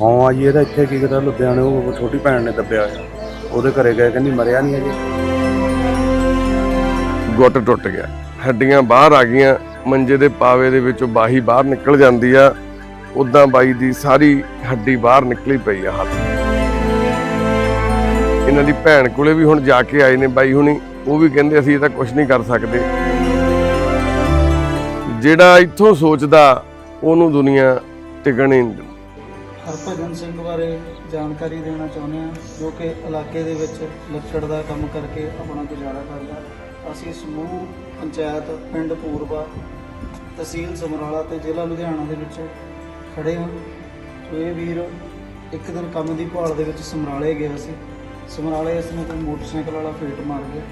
ਹਾਂ ਜੀ ਇਹਦਾ ਇੱਥੇ ਕੀ ਕਰਾ ਲੁਧਿਆਣੇ ਉਹ ਛੋਟੀ ਭੈਣ ਨੇ ਦੱਬਿਆ ਹੋਇਆ। ਉਹਦੇ ਘਰੇ ਗਏ, ਕਹਿੰਦੀ ਮਰਿਆ ਨਹੀਂ ਅਜੇ ਗੁੱਟ ਟੁੱਟ ਗਿਆ। ਹੱਡੀਆਂ ਬਾਹਰ ਆ ਗਈਆਂ। ਮੰਜੇ ਦੇ ਪਾਵੇ ਦੇ ਵਿੱਚੋਂ ਬਾਹੀ ਬਾਹਰ ਨਿਕਲ ਜਾਂਦੀ ਆ। ਉਦਾਂ ਬਾਈ ਦੀ ਸਾਰੀ ਹੱਡੀ ਬਾਹਰ ਨਿਕਲੀ ਪਈ ਆ ਹੱਥ। ਇਹਨਾਂ ਦੀ ਭੈਣ ਕੋਲੇ ਵੀ ਹੁਣ ਜਾ ਕੇ ਆਏ ਨੇ ਬਾਈ ਹੁਣੀ। ਉਹ ਵੀ ਕਹਿੰਦੇ ਅਸੀਂ ਇਹ ਤਾਂ ਕੁਝ ਨਹੀਂ ਕਰ ਸਕਦੇ। ਜਿਹੜਾ ਇੱਥੋਂ ਸੋਚਦਾ, ਉਹਨੂੰ ਦੁਨੀਆ ਟਿਕਣ ਹੀ ਨਹੀਂ ਹਰਭਜਨ ਸਿੰਘ ਬਾਰੇ ਜਾਣਕਾਰੀ ਦੇਣਾ ਚਾਹੁੰਦੇ ਹਾਂ, ਜੋ ਕਿ ਇਲਾਕੇ ਦੇ ਵਿੱਚ ਲੱਕੜ ਦਾ ਕੰਮ ਕਰਕੇ ਆਪਣਾ ਗੁਜ਼ਾਰਾ ਕਰਦਾ ਅਸੀਂ ਸਮੂਹ, ਪੰਚਾਇਤ, ਪਿੰਡ ਪੂਰਬਾ, ਤਹਿਸੀਲ ਸਮਰਾਲਾ ਤੇ ਜ਼ਿਲ੍ਹਾ ਲੁਧਿਆਣਾ ਦੇ ਵਿੱਚ ਖੜੇ ਹਾਂ। ਸੋ ਇਹ ਵੀਰ ਇੱਕ ਦਿਨ ਕੰਮ ਦੀ ਭਾਲ ਦੇ ਵਿੱਚ ਸਮਰਾਲੇ ਗਿਆ ਸੀ। ਸਮਰਾਲੇ ਇਸ ਨੂੰ ਕੋਈ ਮੋਟਰਸਾਈਕਲ ਵਾਲਾ ਫੇਟ ਮਾਰ ਗਿਆ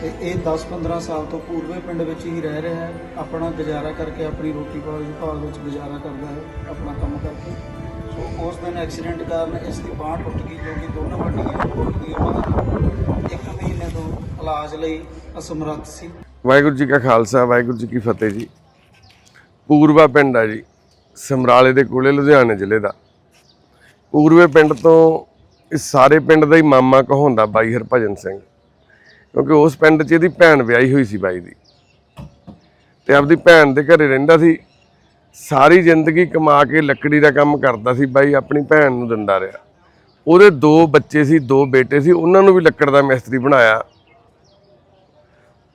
ਤੇ ਇਹ 10-15 ਸਾਲ ਤੋਂ ਪੂਰਵੇ ਪਿੰਡ ਵਿੱਚ ਹੀ ਰਹਿ ਰਿਹਾ ਹੈ। ਆਪਣਾ ਗੁਜ਼ਾਰਾ ਕਰਕੇ ਆਪਣੀ ਰੋਟੀ ਪਾਣੀ ਦੀ ਭਾਲ ਵਿੱਚ ਗੁਜ਼ਾਰਾ ਕਰਦਾ ਹੈ, ਆਪਣਾ ਕੰਮ ਕਰਕੇ। ਉਸ ਦਿਨ ਐਕਸੀਡੈਂਟ ਕਾਰਨ ਇਸ ਦੀ ਬਾਂਹ ਟੁੱਟ ਗਈ ਜੋ ਕਿ ਦੋਨੋਂ ਹੱਡੀਆਂ ਟੁੱਟ ਗਈਆਂ ਇੱਕ ਮਹੀਨੇ ਤੋਂ ਇਲਾਜ ਲਈ ਅਸਮਰੱਥ ਸੀ। ਵਾਹਿਗੁਰੂ ਜੀ ਕਾ ਖਾਲਸਾ, ਵਾਹਿਗੁਰੂ ਜੀ ਕੀ ਫਤਿਹ ਜੀ। ਪੂਰਬਾ ਪਿੰਡ ਆ ਜੀ, ਸਮਰਾਲੇ ਦੇ ਕੋਲੇ, ਲੁਧਿਆਣੇ ਜ਼ਿਲ੍ਹੇ ਦਾ। ਪੂਰਵੇ ਪਿੰਡ ਤੋਂ ਇਸ ਸਾਰੇ ਪਿੰਡ ਦਾ ਹੀ ਮਾਮਾ ਕਹਾਉਂਦਾ ਬਾਈ ਹਰਭਜਨ ਸਿੰਘ, ਕਿਉਂਕਿ ਉਸ ਪਿੰਡ 'ਚ ਇਹਦੀ ਭੈਣ ਵਿਆਹੀ ਹੋਈ ਸੀ ਬਾਈ ਦੀ। ਤੇ ਆਪਦੀ ਭੈਣ ਦੇ ਘਰੇ ਰਹਿੰਦਾ ਸੀ। ਸਾਰੀ ਜ਼ਿੰਦਗੀ ਕਮਾ ਕੇ ਲੱਕੜੀ ਦਾ ਕੰਮ ਕਰਦਾ ਸੀ ਬਾਈ, ਆਪਣੀ ਭੈਣ ਨੂੰ ਦਿੰਦਾ ਰਿਹਾ। ਉਹਦੇ ਦੋ ਬੱਚੇ ਸੀ, ਦੋ ਬੇਟੇ ਸੀ, ਉਹਨਾਂ ਨੂੰ ਵੀ ਲੱਕੜ ਦਾ ਮਿਸਤਰੀ ਬਣਾਇਆ।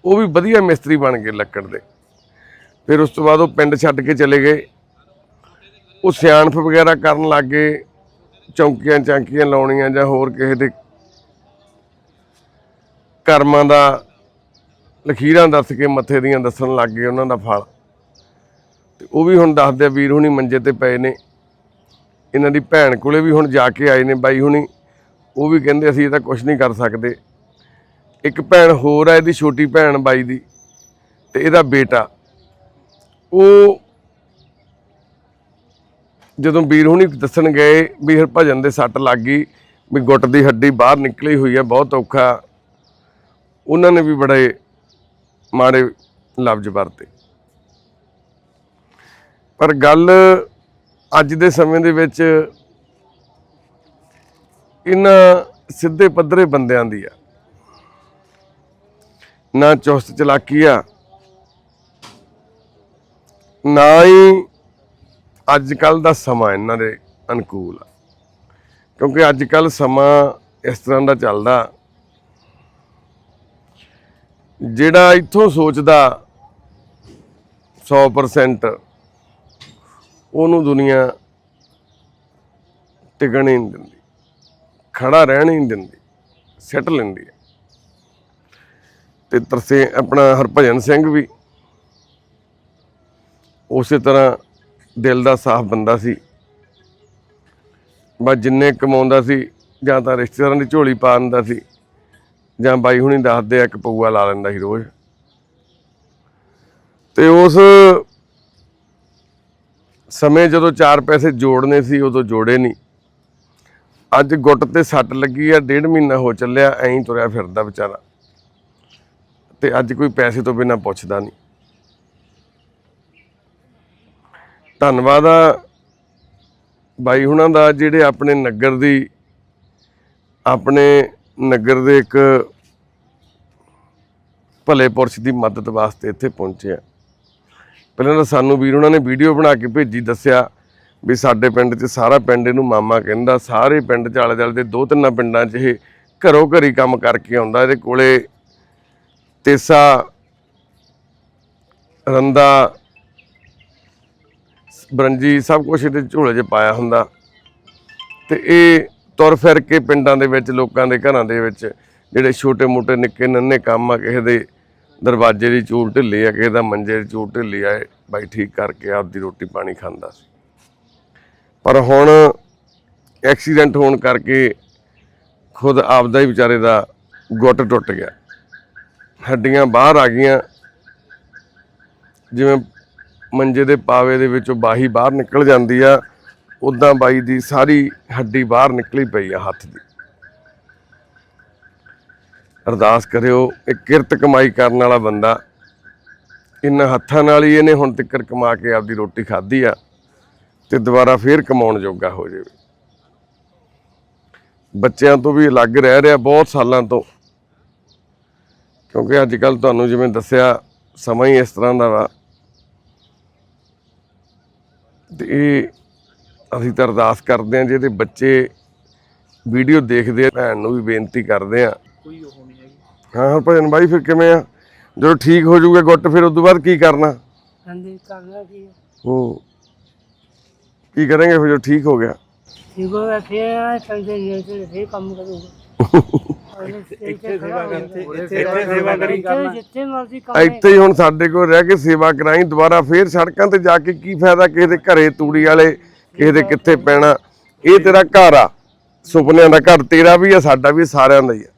ਉਹ ਵੀ ਵਧੀਆ ਮਿਸਤਰੀ ਬਣ ਗਏ ਲੱਕੜ ਦੇ। ਫਿਰ ਉਸ ਤੋਂ ਬਾਅਦ ਉਹ ਪਿੰਡ ਛੱਡ ਕੇ ਚਲੇ ਗਏ। ਉਹ ਸਿਆਣਪ ਵਗੈਰਾ ਕਰਨ ਲੱਗ ਗਏ, ਚੌਂਕੀਆਂ ਚਾਂਕੀਆਂ ਲਾਉਣੀਆਂ ਜਾਂ ਹੋਰ ਕਿਸੇ ਦੇ ਕਰਮਾਂ ਦਾ ਲਖੀਰਾਂ ਦੱਸ ਕੇ ਮੱਥੇ ਦੀਆਂ ਦੱਸਣ ਲੱਗ ਗਏ ਉਹਨਾਂ ਦਾ ਫਲ। ਤੇ ਉਹ ਵੀ ਹੁਣ ਦੱਸਦੇ ਆ, ਵੀਰ ਹੁਣੀ ਮੰਜੇ ਤੇ ਪਏ ਨੇ। ਇਹਨਾਂ ਦੀ ਭੈਣ ਕੋਲੇ ਵੀ ਹੁਣ ਜਾ ਕੇ ਆਏ ਨੇ ਬਾਈ ਹੁਣੀ। ਉਹ ਵੀ ਕਹਿੰਦੇ ਅਸੀਂ ਇਹ ਤਾਂ ਕੁਝ ਨਹੀਂ ਕਰ ਸਕਦੇ। ਇੱਕ ਭੈਣ ਹੋਰ ਆ, ਇਹਦੀ ਛੋਟੀ ਭੈਣ ਬਾਈ ਦੀ ਤੇ ਇਹਦਾ ਬੇਟਾ। ਉਹ ਜਦੋਂ ਵੀਰ ਹੁਣੀ ਦੱਸਣ ਗਏ ਵੀ ਹਰਭਜਨ ਦੇ ਸੱਟ ਲੱਗ ਗਈ, ਵੀ ਗੁੱਟ ਦੀ ਹੱਡੀ ਬਾਹਰ ਨਿਕਲੀ ਹੋਈ ਹੈ ਬਹੁਤ ਔਖਾ। ਉਹਨਾਂ ਨੇ ਵੀ ਬੜੇ ਮਾੜੇ ਲਫ਼ਜ਼ ਵਰਤੇ। ਪਰ ਗੱਲ ਅੱਜ ਦੇ ਸਮੇਂ ਦੇ ਵਿੱਚ ਇਹਨਾਂ ਸਿੱਧੇ ਪੱਧਰੇ ਬੰਦਿਆਂ ਦੀ ਆ। ਨਾ ਚੁਸਤ ਚਲਾਕੀ ਆ, ਨਾ ਹੀ ਅੱਜ ਕੱਲ ਦਾ ਸਮਾਂ ਇਹਨਾਂ ਦੇ ਅਨੁਕੂਲ ਆ। ਕਿਉਂਕਿ ਅੱਜ ਕੱਲ ਸਮਾਂ ਇਸ ਤਰ੍ਹਾਂ ਦਾ ਚੱਲਦਾ, ਜਿਹੜਾ ਇੱਥੋਂ ਸੋਚਦਾ 100% ਉਹਨੂੰ ਦੁਨੀਆ ਟਿਕਣ ਹੀ ਨਹੀਂ ਦਿੰਦੀ। ਖੜਾ ਰਹਿਣ ਹੀ ਨਹੀਂ ਦਿੰਦੀ। ਸਿੱਟ ਲੈਂਦੀ ਹੈ। ਤੇ ਤਰਸੇ ਆਪਣਾ ਹਰਭਜਨ ਸਿੰਘ ਵੀ ਉਸੇ ਤਰ੍ਹਾਂ ਦਿਲ ਦਾ ਸਾਫ਼ ਬੰਦਾ ਸੀ। ਬਸ ਜਿੰਨੇ ਕਮਾਉਂਦਾ ਸੀ, ਜਾਂ ਤਾਂ ਰਿਸ਼ਤੇਦਾਰਾਂ ਦੀ ਝੋਲੀ ਪਾ ਦਿੰਦਾ ਸੀ, ਜਾਂ ਬਾਈ ਹੁਣੀ ਦੱਸਦੇ ਆ ਇੱਕ ਪਊਆ ਲਾ ਲੈਂਦਾ ਸੀ ਰੋਜ਼। ਤੇ ਉਸ ਸਮੇਂ ਜਦੋਂ ਚਾਰ ਪੈਸੇ ਜੋੜਨੇ ਸੀ, ਉਦੋਂ ਜੋੜੇ ਨਹੀਂ। ਅੱਜ ਗੁੱਟ ਤੇ ਸੱਟ ਲੱਗੀ ਆ, ਡੇਢ ਮਹੀਨਾ ਹੋ ਚੱਲਿਆ, ਐਂ ਤੁਰਿਆ ਫਿਰਦਾ ਵਿਚਾਰਾ। ਤੇ ਅੱਜ ਕੋਈ ਪੈਸੇ ਤੋਂ ਬਿਨਾ ਪੁੱਛਦਾ ਨਹੀਂ। ਧੰਨਵਾਦ ਆ ਬਾਈ ਹੁਣਾਂ ਦਾ, ਜਿਹੜੇ ਆਪਣੇ ਨਗਰ ਦੀ, ਆਪਣੇ ਨਗਰ ਦੇ ਇੱਕ ਭਲੇ ਪੁਰਸ਼ ਦੀ ਮਦਦ ਵਾਸਤੇ ਇੱਥੇ ਪਹੁੰਚੇ ਆ। ਪਹਿਲਾਂ ਤਾਂ ਸਾਨੂੰ ਵੀਰ ਉਹਨਾਂ ਨੇ ਵੀਡੀਓ ਬਣਾ ਕੇ ਭੇਜੀ, ਦੱਸਿਆ ਵੀ ਸਾਡੇ ਪਿੰਡ 'ਚ ਸਾਰਾ ਪਿੰਡ ਇਹਨੂੰ ਮਾਮਾ ਕਹਿੰਦਾ, ਸਾਰੇ ਪਿੰਡ 'ਚ ਆਲੇ ਦੁਆਲੇ ਦੇ ਦੋ ਤਿੰਨਾਂ ਪਿੰਡਾਂ 'ਚ ਇਹ ਘਰੋਂ ਘਰੀ ਕੰਮ ਕਰਕੇ ਆਉਂਦਾ, ਇਹਦੇ ਕੋਲੇ ਤੇਸਾ, ਰੰਦਾ, ਬਰੰਜੀ, ਸਭ ਕੁਝ ਇਹਦੇ ਝੋਲੇ 'ਚ ਪਾਇਆ ਹੁੰਦਾ। ਤੇ ਇਹ ਤੁਰ ਫਿਰ ਕੇ ਪਿੰਡਾਂ ਦੇ ਵਿੱਚ, ਲੋਕਾਂ ਦੇ ਘਰਾਂ ਦੇ ਵਿੱਚ, ਜਿਹੜੇ ਛੋਟੇ-ਮੋਟੇ ਨਿੱਕੇ ਨੰਨੇ ਕੰਮ ਆ ਕਿਸੇ ਦੇ ਦਰਵਾਜ਼ੇ ਦੀ ਚੂਲ ਢਿੱਲੀ ਆ, ਕਿਸੇ ਦਾ ਮੰਜੇ ਦੀ ਚੂਲ ਢਿੱਲੀ ਆ, ਬਾਈ ਠੀਕ ਕਰਕੇ ਆਪਦੀ ਰੋਟੀ ਪਾਣੀ ਖਾਂਦਾ ਸੀ। ਪਰ ਹੁਣ ਐਕਸੀਡੈਂਟ ਹੋਣ ਕਰਕੇ ਖੁਦ ਆਪਦਾ ਹੀ ਵਿਚਾਰੇ ਦਾ ਗੁੱਟ ਟੁੱਟ ਗਿਆ। ਹੱਡੀਆਂ ਬਾਹਰ ਆ ਗਈਆਂ। ਜਿਵੇਂ ਮੰਜੇ ਦੇ ਪਾਵੇ ਦੇ ਵਿੱਚੋਂ ਬਾਹੀ ਬਾਹਰ ਨਿਕਲ ਜਾਂਦੀ ਆ ਉਦਾਂ ਬਾਈ ਦੀ ਸਾਰੀ ਹੱਡੀ ਬਾਹਰ ਨਿਕਲੀ ਪਈ ਆ ਹੱਥ ਦੀ। ਅਰਦਾਸ ਕਰਿਓ ਇਹ ਕਿਰਤ ਕਮਾਈ ਕਰਨ ਵਾਲਾ ਬੰਦਾ ਇਹਨਾਂ ਹੱਥਾਂ ਨਾਲ ਹੀ ਇਹਨੇ ਹੁਣ ਤੱਕ ਕਮਾ ਕੇ ਆਪਦੀ ਰੋਟੀ ਖਾਧੀ ਆ ਤੇ ਦੁਬਾਰਾ ਫੇਰ ਕਮਾਉਣ ਜੋਗਾ ਹੋ ਜਾਵੇ। ਬੱਚਿਆਂ ਤੋਂ ਵੀ ਅਲੱਗ ਰਹਿ ਰਿਹਾ ਬਹੁਤ ਸਾਲਾਂ ਤੋਂ। ਕਿਉਂਕਿ ਅੱਜ ਕੱਲ ਤੁਹਾਨੂੰ ਜਿਵੇਂ ਦੱਸਿਆ, ਸਮਾਂ ਹੀ ਇਸ ਤਰ੍ਹਾਂ ਦਾ ਵਾ। ਤੇ ਇਹ ਅਸੀਂ ਤਾਂ ਅਰਦਾਸ ਕਰਦੇ ਹਾਂ ਜਿਹਦੇ ਬੱਚੇ ਵੀਡੀਓ ਦੇਖਦੇ ਆ, ਭੈਣ ਨੂੰ ਵੀ ਬੇਨਤੀ ਕਰਦੇ ਆ ਕੋਈ ਉਹ ਹਾਂ ਹਾਂ ਭਜਨ ਬਾਈ ਫਿਰ ਕਿਵੇਂ ਆ? ਜਦੋਂ ਠੀਕ ਹੋ ਜਾਊਗਾ ਗੁੱਟ ਫਿਰ ਉਸ ਤੋਂ ਬਾਅਦ ਕੀ ਕਰਨਾ? ਹਾਂਜੀ ਕਰਨਾ ਕੀ ਹੈ ਹੂੰ। ਕੀ ਕਰਾਂਗੇ ਫਿਰ ਜਦੋਂ ਠੀਕ ਹੋ ਗਿਆ? ਠੀਕ ਹੋ ਗਿਆ ਫਿਰ ਆ ਚਲਦੇ ਜੇ ਤੇ ਫਿਰ ਕੰਮ ਕਰੂਗਾ। ਇੱਥੇ ਸੇਵਾ ਕਰਤੇ ਇੱਥੇ ਸੇਵਾ ਕਰੀ ਕਰਨਾ। ਜਿੱਥੇ ਮਰਜ਼ੀ ਕੰਮ ਇੱਥੇ ਹੀ ਹੁਣ ਸਾਡੇ ਕੋਲ ਰਹਿ ਕੇ ਸੇਵਾ ਕਰਾਈ ਦੁਬਾਰਾ ਫੇਰ ਸੜਕਾਂ ਤੇ ਜਾ ਕੇ ਕੀ ਫਾਇਦਾ ਕਿਸੇ ਦੇ ਘਰੇ ਤੂੜੀ ਵਾਲੇ ਕਿਸੇ ਦੇ ਕਿੱਥੇ ਪੈਣਾ। ਇਹ ਤੇਰਾ ਘਰ ਆ। ਸੁਪਨਿਆਂ ਦਾ ਘਰ ਤੇਰਾ ਵੀ ਆ ਸਾਡਾ ਵੀ ਸਾਰਿਆਂ ਦਾ ਹੀ ਆ।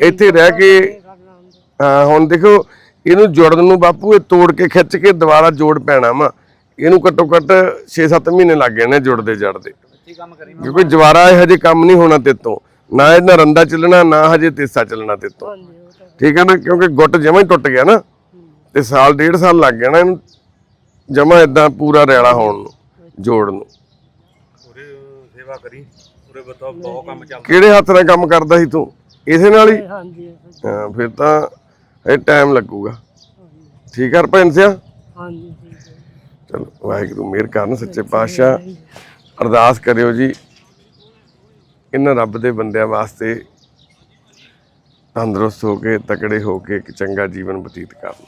ਇੱਥੇ ਰਹਿ ਕੇ ਹਾਂ ਹੁਣ ਦੇਖੋ ਇਹਨੂੰ ਜੋੜਨ ਨੂੰ ਬਾਪੂ ਇਹ ਤੋੜ ਕੇ ਖਿੱਚ ਕੇ ਦੁਬਾਰਾ ਜੋੜ ਪੈਣਾ ਵਾ। ਇਹਨੂੰ ਘੱਟੋ ਘੱਟ 6-7 ਮਹੀਨੇ ਲੱਗ ਗਏ ਨੇ ਜੁੜਦੇ ਜੜਦੇ। ਇੱਥੇ ਕੰਮ ਕਰੀ ਕਿਉਂਕਿ ਜਵਾਰਾ ਇਹ ਹਜੇ ਕੰਮ ਨਹੀਂ ਹੋਣਾ ਤੇਤੋਂ ਨਾ ਇਹਨਾਂ ਰੰਦਾ ਚੱਲਣਾ ਨਾ ਹਜੇ ਤੇਸਾ ਚੱਲਣਾ ਤੇਤੋਂ ਠੀਕ ਹੈ ਨਾ? ਕਿਉਂਕਿ ਗੁੱਟ ਜਮਾ ਹੀ ਟੁੱਟ ਗਿਆ ਨਾ। ਤੇ ਸਾਲ ਡੇਢ ਸਾਲ ਲੱਗ ਗਿਆ ਨਾ ਇਹਨੂੰ ਜਮਾ ਇਦਾਂ ਪੂਰਾ ਰੈਲਾ ਹੋਣ ਨੂੰ ਜੋੜਨ ਨੂੰ। ਪੂਰੇ ਸੇਵਾ ਕਰੀ। ਪੂਰੇ ਬਤਾਓ ਬਹੁਤ ਕੰਮ ਚੱਲ ਕਿਹੜੇ ਹੱਥ ਨਾਲ ਕੰਮ ਕਰਦਾ ਸੀ ਤੂੰ? ਇਸੇ ਨਾਲ ਹੀ? ਹਾਂਜੀ ਹਾਂ ਫਿਰ ਤਾਂ ਇਹ ਟਾਈਮ ਲੱਗੂਗਾ। ਠੀਕ ਹੈ ਰਪਿੰਦ ਸਿਆ? ਹਾਂਜੀ ਠੀਕ ਹੈ। ਚਲੋ ਵਾਹਿਗੁਰੂ ਮਿਹਰ ਕਰਨ ਸੱਚੇ ਪਾਤਸ਼ਾਹ। ਅਰਦਾਸ ਕਰਿਓ ਜੀ ਇਹਨਾਂ ਰੱਬ ਦੇ ਬੰਦਿਆਂ ਵਾਸਤੇ ਤੰਦਰੁਸਤ ਹੋ ਕੇ ਤਕੜੇ ਹੋ ਕੇ ਇੱਕ ਚੰਗਾ ਜੀਵਨ ਬਤੀਤ ਕਰਨ।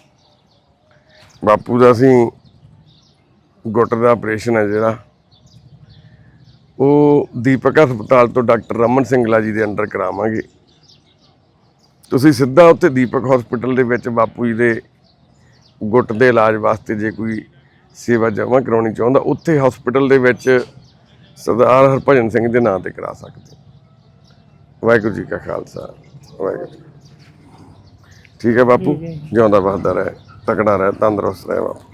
ਬਾਪੂ ਦਾ ਅਸੀਂ ਗੁੱਟ ਦਾ ਆਪਰੇਸ਼ਨ ਹੈ ਜਿਹੜਾ ਉਹ ਦੀਪਕ ਹਸਪਤਾਲ ਤੋਂ ਡਾਕਟਰ ਰਮਨ ਸਿੰਘਲਾ ਜੀ ਦੇ ਅੰਡਰ ਕਰਾਵਾਂਗੇ। ਤੁਸੀਂ ਸਿੱਧਾ ਉੱਥੇ ਦੀਪਕ ਹਸਪੀਟਲ ਦੇ ਵਿੱਚ ਬਾਪੂ ਜੀ ਦੇ ਗੁੱਟ ਦੇ ਇਲਾਜ ਵਾਸਤੇ ਜੇ ਕੋਈ ਸੇਵਾ ਜਮ੍ਹਾਂ ਕਰਾਉਣੀ ਚਾਹੁੰਦਾ ਉੱਥੇ ਹਸਪੀਟਲ ਦੇ ਵਿੱਚ ਸਰਦਾਰ ਹਰਭਜਨ ਸਿੰਘ ਦੇ ਨਾਂ ਤੇ ਕਰਾ ਸਕਦੇ ਹੋ। ਵਾਹਿਗੁਰੂ ਜੀ ਕਾ ਖਾਲਸਾ ਵਾਹਿਗੁਰੂ। ਠੀਕ ਹੈ ਬਾਪੂ ਜਿਉਂਦਾ ਬਸਦਾ ਰਹੇ ਤਕੜਾ ਰਹੇ ਤੰਦਰੁਸਤ ਰਹੇ ਬਾਪੂ